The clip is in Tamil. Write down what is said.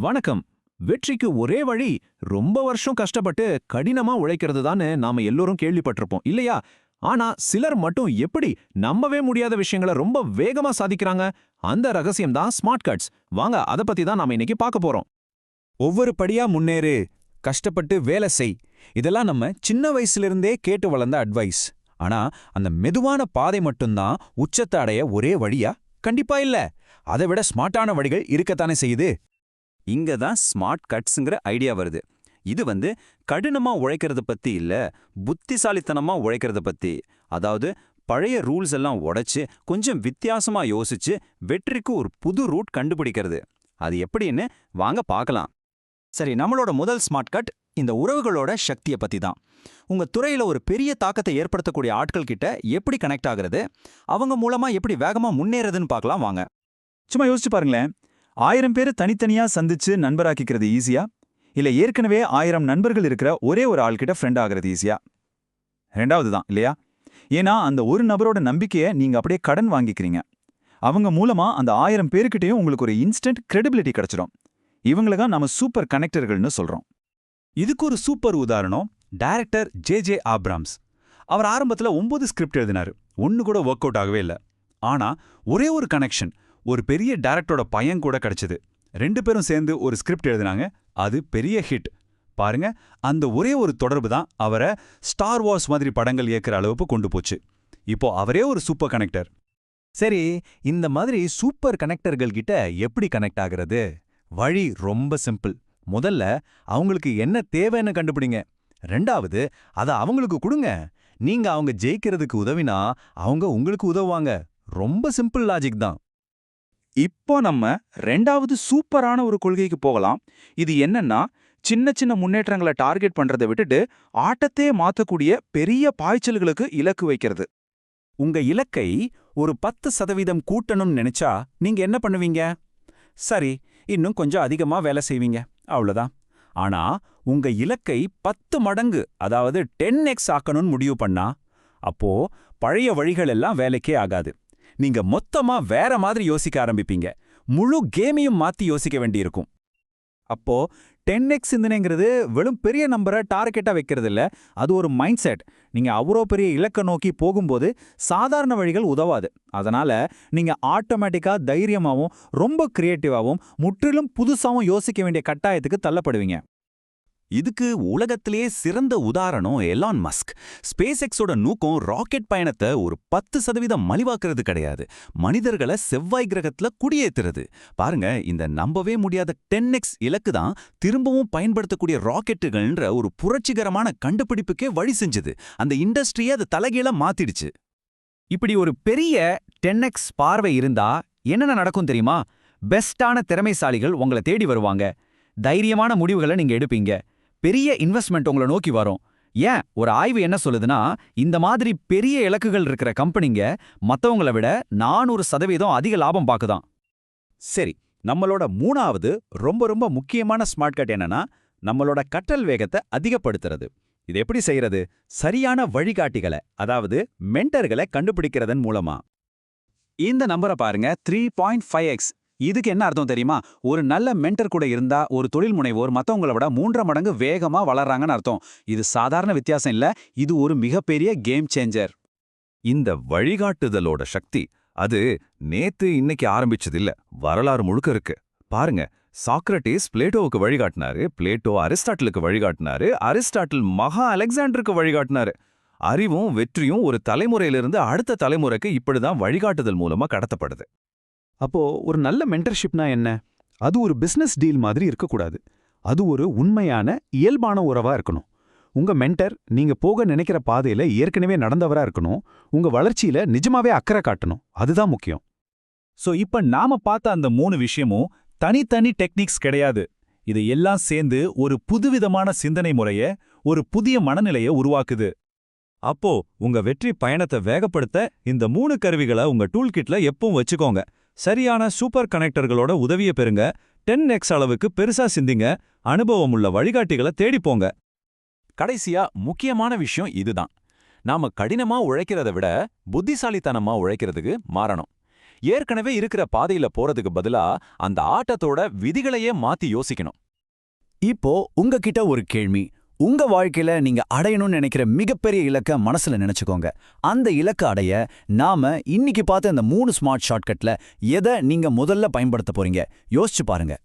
வணக்கம். வெற்றிக்கு ஒரே வழி ரொம்ப வருஷம் கஷ்டப்பட்டு கடினமா உழைக்கிறது தானே நாம எல்லோரும் கேள்விப்பட்டிருப்போம் இல்லையா? ஆனா சிலர் மட்டும் எப்படி நம்பவே முடியாத விஷயங்களை ரொம்ப வேகமா சாதிக்கிறாங்க? அந்த ரகசியம் தான் ஸ்மார்ட் கார்ட்ஸ். வாங்க அத பத்தி தான் நாம இன்னைக்கு பார்க்க போறோம். ஒவ்வொரு படியா முன்னேறு கஷ்டப்பட்டு வேலை செய். இதெல்லாம் நம்ம சின்ன வயசுல கேட்டு வளர்ந்த அட்வைஸ் ஆனா அந்த மெதுவான பாதை மட்டும்தான் உச்சத்தை அடைய ஒரே வழியா? கண்டிப்பா இல்ல. அதை விட ஸ்மார்ட்டான வழிகள் இருக்கத்தானே செய்யுது? இங்க தான் ஸ்மார்ட் கட்ஸுங்கிற ஐடியா வருது. இது வந்து கடினமா உழைக்கிறத பத்தி இல்ல புத்திசாலித்தனமா உழைக்கிறத பத்தி. அதாவது பழைய ரூல்ஸ் எல்லாம் உடைச்சு கொஞ்சம் வித்தியாசமா யோசிச்சு வெற்றிக்கு ஒரு புது ரூட் கண்டுபிடிக்கிறது. அது எப்படின்னு வாங்க பார்க்கலாம். சரி நம்மளோட முதல் ஸ்மார்ட் கட் இந்த உறவுகளோட சக்தியை பத்தி தான். உங்க துறையில ஒரு பெரிய தாக்கத்தை ஏற்படுத்தக்கூடிய ஆட்கள் கிட்ட எப்படி கனெக்ட் ஆகுறது? அவங்க மூலமா எப்படி வேகமா முன்னேறதுன்னு பார்க்கலாம் வாங்க. சும்மா யோசிச்சு பாருங்களேன். ஆயிரம் பேர் தனித்தனியா சந்திச்சு நண்பராக்கிக்கிறது ஈஸியா? இல்ல ஏற்கனவே ஆயிரம் நண்பர்கள் இருக்கிற ஒரே ஒரு ஆள்கிட்ட ஃப்ரெண்ட் ஆகிறது ஈஸியா? ரெண்டாவது தான் இல்லையா? ஏன்னா அந்த ஒரு நபரோட நம்பிக்கையை நீங்க அப்படியே கடன் வாங்கிக்கிறீங்க. அவங்க மூலமா அந்த ஆயிரம் பேருக்கிட்டையும் உங்களுக்கு ஒரு இன்ஸ்டன்ட் கிரெடிபிலிட்டி கிடைச்சிடும் இவங்கள தான் நம்ம சூப்பர் கனெக்டர்கள்னு சொல்றோம். இதுக்கு ஒரு சூப்பர் உதாரணம் டைரக்டர் ஜே ஜே ஆப்ராம்ஸ் அவர் ஆரம்பத்துல ஒன்பது ஸ்கிரிப்ட் எழுதினார். ஒன்னு கூட ஒர்க் அவுட் ஆகவே இல்லை. ஆனா ஒரே ஒரு கனெக்ஷன் ஒரு பெரிய டேரக்டரோட பையன் கூட கிடைச்சது. ரெண்டு பேரும் சேர்ந்து ஒரு ஸ்கிரிப்ட் எழுதினாங்க. அது பெரிய ஹிட். பாருங்க அந்த ஒரே ஒரு தொடர்பு தான் அவரை ஸ்டார் வார்ஸ் மாதிரி படங்கள் இயக்குற அளவுக்கு கொண்டு போச்சு. இப்போ அவரே ஒரு சூப்பர் கனெக்டர். சரி இந்த மாதிரி சூப்பர் கனெக்டர்கள் கிட்ட எப்படி கனெக்ட் ஆகிறது? வழி ரொம்ப சிம்பிள். முதல்ல அவங்களுக்கு என்ன தேவைன்னு கண்டுபிடிங்க. ரெண்டாவது அத அவங்களுக்கு கொடுங்க. நீங்க அவங்க ஜெயிக்கிறதுக்கு உதவினா அவங்க உங்களுக்கு உதவுவாங்க. ரொம்ப சிம்பிள் லாஜிக் தான். இப்போ நம்ம ரெண்டாவது சூப்பரான ஒரு கொள்கைக்கு போகலாம். இது என்னன்னா சின்ன சின்ன முன்னேற்றங்களை டார்கெட் பண்றதை விட்டுட்டு ஆட்டத்தையே மாத்தக்கூடிய பெரிய பாய்ச்சல்களுக்கு இலக்கு வைக்கிறது. உங்க இலக்கை ஒரு பத்து சதவீதம் கூட்டணும்னு நினைச்சா நீங்க என்ன பண்ணுவீங்க? சரி இன்னும் கொஞ்சம் அதிகமா வேலை செய்வீங்க. அவ்வளவுதான். ஆனா உங்க இலக்கை பத்து மடங்கு அதாவது டென் எக்ஸ் ஆக்கணும்னு முடிவு பண்ணா அப்போ பழைய வழிகள் எல்லாம் வேலைக்கே ஆகாது. நீங்க மொத்தமா வேற மாதிரி யோசிக்க ஆரம்பிப்பீங்க. முழு கேமையும் மாத்தி யோசிக்க வேண்டியிருக்கும். அப்போ டென் எக்ஸ் சிந்தனைங்கிறது வெறும் பெரிய நம்பரை டார்கெட்டா வைக்கிறது இல்ல அது ஒரு மைண்ட் செட் நீங்க அவ்வளோ பெரிய இலக்கை நோக்கி போகும்போது சாதாரண வழிகள் உதவாது. அதனால நீங்க ஆட்டோமேட்டிக்கா தைரியமாவும் ரொம்ப க்ரியேட்டிவாகவும் முற்றிலும் புதுசாவும் யோசிக்க வேண்டிய கட்டாயத்துக்கு தள்ளப்படுவீங்க. இதுக்கு உலகத்திலேயே சிறந்த உதாரணம் எலான் மஸ்க் ஸ்பேஸ் எக்ஸோட நூக்கம் ராக்கெட் பயணத்தை ஒரு பத்து சதவீதம் மலிவாக்குறது கிடையாது. மனிதர்களை செவ்வாய் கிரகத்துல குடியேத்துறது. பாருங்க இந்த நம்பவே முடியாத டென் எக்ஸ் இலக்கு தான் திரும்பவும் பயன்படுத்தக்கூடிய ராக்கெட்டுகள்ன்ற ஒரு புரட்சிகரமான கண்டுபிடிப்புக்கே வழி செஞ்சது. அந்த இண்டஸ்ட்ரியை அது தலைகீழ மாத்திடுச்சு. இப்படி ஒரு பெரிய டென் எக்ஸ் பார்வை இருந்தா என்னென்ன நடக்கும் தெரியுமா? பெஸ்டான திறமைசாலிகள் உங்களை தேடி வருவாங்க. தைரியமான முடிவுகளை நீங்க எடுப்பீங்க. பெரிய இன்வெஸ்ட்மெண்ட் உங்களை நோக்கி வரும். ஏன்? ஒரு ஆய்வு என்ன சொல்லுதுன்னா இந்த மாதிரி பெரிய இலக்குகள் இருக்கிற கம்பெனிங்க மத்தவங்கள விட நானூறு சதவீதம் அதிக லாபம் பாக்குதான் சரி நம்மளோட மூணாவது ரொம்ப ரொம்ப முக்கியமான ஸ்மார்ட் கட் என்னன்னா நம்மளோட கட்டல் வேகத்தை அதிகப்படுத்துறது. இது எப்படி செய்யறது? சரியான வழிகாட்டிகளை அதாவது மென்டர்களை கண்டுபிடிக்கிறதன் மூலமா. இந்த நம்பரை பாருங்க த்ரீ பாயிண்ட் ஃபைவ் எக்ஸ் இதுக்கு என்ன அர்த்தம் தெரியுமா? ஒரு நல்ல மென்டர் கூட இருந்தா ஒரு தொழில் முனைவோர் மத்தவங்கள விட மூன்றரை மடங்கு வேகமா வளர்றாங்கன்னு அர்த்தம். இது சாதாரண வித்தியாசம் இல்ல. இது ஒரு மிகப்பெரிய கேம் சேஞ்சர் இந்த வழிகாட்டுதலோட சக்தி அது நேத்து இன்னைக்கு ஆரம்பிச்சது இல்ல வரலாறு முழுக்க இருக்கு. பாருங்க சாக்ரட்டிஸ் பிளேட்டோவுக்கு வழிகாட்டினாரு பிளேட்டோ அரிஸ்டாட்டிலுக்கு வழிகாட்டினாரு அரிஸ்டாட்டில் மகா அலெக்சாண்டருக்கு வழிகாட்டினாரு. அறிவும் வெற்றியும் ஒரு தலைமுறையிலிருந்து அடுத்த தலைமுறைக்கு இப்படிதான் வழிகாட்டுதல் மூலமா கடத்தப்படுது. அப்போ ஒரு நல்ல மென்டர்ஷிப்னா என்ன? அது ஒரு பிசினஸ் டீல் மாதிரி இருக்கக்கூடாது. அது ஒரு உண்மையான இயல்பான உறவா இருக்கணும். உங்க மென்டர் நீங்க போக நினைக்கிற பாதையில ஏற்கனவே நடந்தவரா இருக்கணும். உங்க வளர்ச்சியில நிஜமாவே அக்கறை காட்டணும். அதுதான் முக்கியம். சோ இப்ப நாம பார்த்த அந்த மூணு விஷயமும் தனித்தனி டெக்னிக்ஸ் கிடையாது. இது எல்லாம் சேர்ந்து ஒரு புதுவிதமான சிந்தனை முறைய ஒரு புதிய மனநிலைய உருவாக்குது. அப்போ உங்க வெற்றி பயணத்தை வேகப்படுத்த இந்த மூணு கருவிகளை உங்க டூல் கிட்ல எப்பவும் வச்சுக்கோங்க. சரியான சூப்பர் கனெக்டர்களோட உதவிய பெறுங்க. டென் எக்ஸ் அளவுக்கு பெருசா சிந்திங்க. அனுபவம் உள்ள வழிகாட்டிகளை தேடிப்போங்க கடைசியா முக்கியமான விஷயம் இதுதான். நாம கடினமா உழைக்கிறத விட புத்திசாலித்தனமா உழைக்கிறதுக்கு மாறணும். ஏற்கனவே இருக்கிற பாதையில போறதுக்கு பதிலா அந்த ஆட்டத்தோட விதிகளையே மாத்தி யோசிக்கணும். இப்போ உங்ககிட்ட ஒரு கேள்வி. உங்க வாழ்க்கையில நீங்க அடையணும்னு நினைக்கிற மிகப்பெரிய இலக்க மனசுல நினைச்சுக்கோங்க. அந்த இலக்க அடைய நாம இன்னைக்கு பார்த்த இந்த மூணு ஸ்மார்ட் ஷார்ட்கட்ல எதை நீங்க முதல்ல பயன்படுத்த போறீங்க? யோசிச்சு பாருங்க.